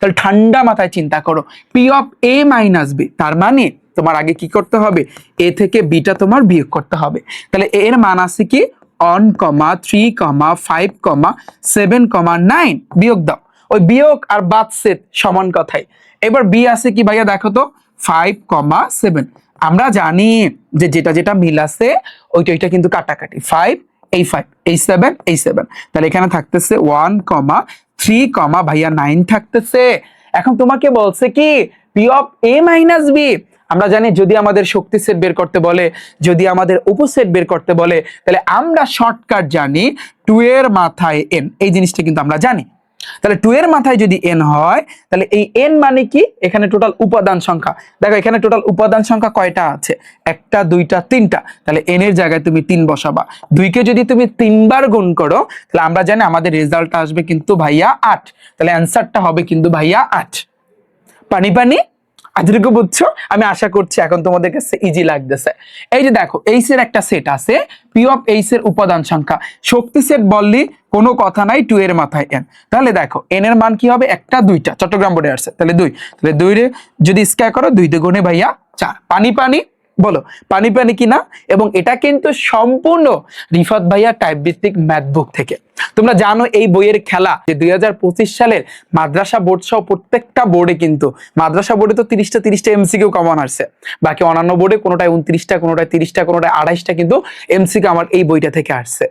তাহলে ঠান্ডা মাথায় চিন্তা করো। P of A minus B তার মানে তোমার আগে কি করতে হবে? এ থেকে বিটা তোমার বিয়োগ করতে হবে। তাহলে এর মান আছে কি? One comma three comma five comma seven comma nine বিয়োগ দাও। ওই বিয়োগ আর বাদ সেট সমান কথাই। এবার বি আছে কি ভাইয়া দেখো তো? ফাইভ কমা সেভেন আমরা জানি যে যেটা যেটা মিল আছে, ওইটা ওইটা কিন্তু কাটাকাটি। ফাইভ এই ফাইভ এই সেভেন এই সেভেন তাহলে এখানে থাকতেছে ওয়ান কমা থ্রি কমা ভাইয়া নাইন থাকতেছে। এখন তোমাকে বলছে কি P of A minus B আমরা জানি যদি আমাদের শক্তি সেট বের করতে বলে, যদি আমাদের উপসেট বের করতে বলে, তাহলে আমরা শর্টকাট জানি টু এর মাথায় এন এই জিনিসটা কিন্তু আমরা জানি। তাহলে টু এর মাথায় যদি এন হয়, তাহলে এই এন মানে কি? এখানে টোটাল উপাদান সংখ্যা। দেখো, এখানে টোটাল উপাদান সংখ্যা কয়টা আছে? একটা, দুইটা, তিনটা। তাহলে এন এর জায়গায় তুমি তিন বসাবা। দুইকে যদি তুমি তিনবার গুণ করো, তাহলে আমরা জানি আমাদের রেজাল্টটা আসবে কিন্তু ভাইয়া আট। তাহলে অ্যান্সারটা হবে কিন্তু ভাইয়া আট। পানি পানি? আজকে বুঝছ আমি আশা করছি এখন তোমাদের কাছে ইজি লাগতেছে। এই যে দেখো এইস এর একটা সেট আছে পি অফ এইস এর উপাদান সংখ্যা। শক্তি সেট বললি কোনো কথা নাই টু এর মাথায় এন তাহলে দেখো এন এর মান কি হবে? একটা, দুইটা। চট্টগ্রাম বোর্ডে আসছে। তাহলে দুই। তাহলে দুই রে যদি স্কয়ার করো দুই দুগুণে ভাইয়া চার। পানি পানি বলো, পানি পানি কি না এবং এটা কিন্তু সম্পূর্ণ রিফাত ভাইয়া টাইপ ভিত্তিক ম্যাথ বুক থেকে। তোমরা জানো এই বইয়ের খেলা যে দুই সালের মাদ্রাসা বোর্ড সহ প্রত্যেকটা বোর্ডে কিন্তু, মাদ্রাসা বোর্ডে তো তিরিশটা তিরিশটা এমসিকিউ কমন আসছে। বাকি অন্যান্য বোর্ডে কোনোটায় উনত্রিশটা, কোনোটায় তিরিশটা, কোনোটায় আড়াইশটা কিন্তু এমসিকিউ আমার এই বইটা থেকে আসছে।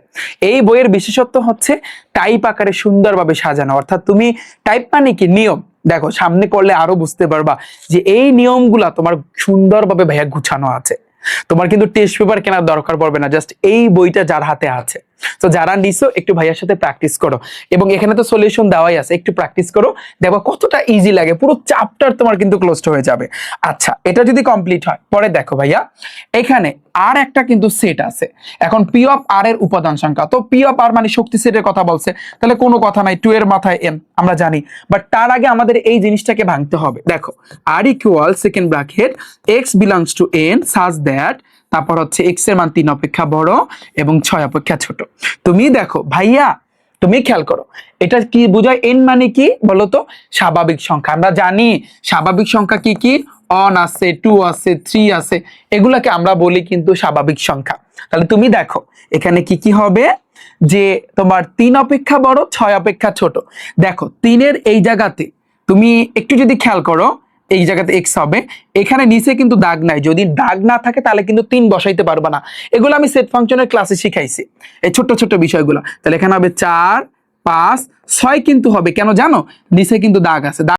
এই বইয়ের বিশেষত্ব হচ্ছে টাইপ আকারে সুন্দরভাবে সাজানো। অর্থাৎ তুমি টাইপ মানে কি? নিয়ম। দেখো, সামনে করলে আরও বুঝতে পারবা যে এই নিয়মগুলা তোমার সুন্দরভাবে ভাইয়া গুছানো আছে। তোমার কিন্তু টেস্ট পেপার কেনার দরকার পড়বে না জাস্ট এই বইটা যার হাতে আছে। তো যারা নিছো, একটু ভাইয়ার সাথে প্র্যাকটিস করো। এবং এখানে তো সলিউশন দেওয়াই আছে, একটু প্র্যাকটিস করো। দেখো কতটা ইজি লাগে, পুরো চ্যাপ্টার তোমার কিন্তু ক্লোজড হয়ে যাবে। আচ্ছা এটা যদি কমপ্লিট হয়, পরে দেখো ভাইয়া। এখানে আর একটা কিন্তু সেট আছে। এখন পি অফ আর এর উপাদান সংখ্যা। তো পি অফ আর মানে শক্তি সেটের কথা বলছে। তাহলে কোনো কথা নাই টু এর মাথায় এন আমরা জানি। বাট তার আগে আমাদের এই জিনিসটাকে ভাঙতে হবে। দেখো আর equal second bracket x belongs to N such that তারপর হচ্ছে এক্সের মান তিন অপেক্ষা বড় এবং ছয় অপেক্ষা ছোট। তুমি দেখো, ভাইয়া, তুমি খেয়াল করো, এটা কি বোঝায় এন মানে কি বলতো? স্বাভাবিক সংখ্যা। আমরা জানি স্বাভাবিক সংখ্যা কি কি? অন আছে টু আছে থ্রি আছে, এগুলাকে আমরা বলি কিন্তু স্বাভাবিক সংখ্যা। তাহলে তুমি দেখো, এখানে কি কি হবে? যে তোমার তিন অপেক্ষা বড়, ছয় অপেক্ষা ছোট। দেখো, তিনের এই জায়গাতে তুমি একটু যদি খেয়াল করো এই জায়গাতে এক্স হবে। এখানে নিচে কিন্তু দাগ নাই। যদি দাগ না থাকে, তাহলে কিন্তু তিন বসাইতে পারবে না। এগুলো আমি সেট ফাংশনের ক্লাসে শিখাইছি। এই ছোট্ট ছোট্ট বিষয়গুলো। তাহলে এখানে হবে চার, পাঁচ, ছয় কিন্তু হবে। কেন জানো? নিচে কিন্তু দাগ আছে।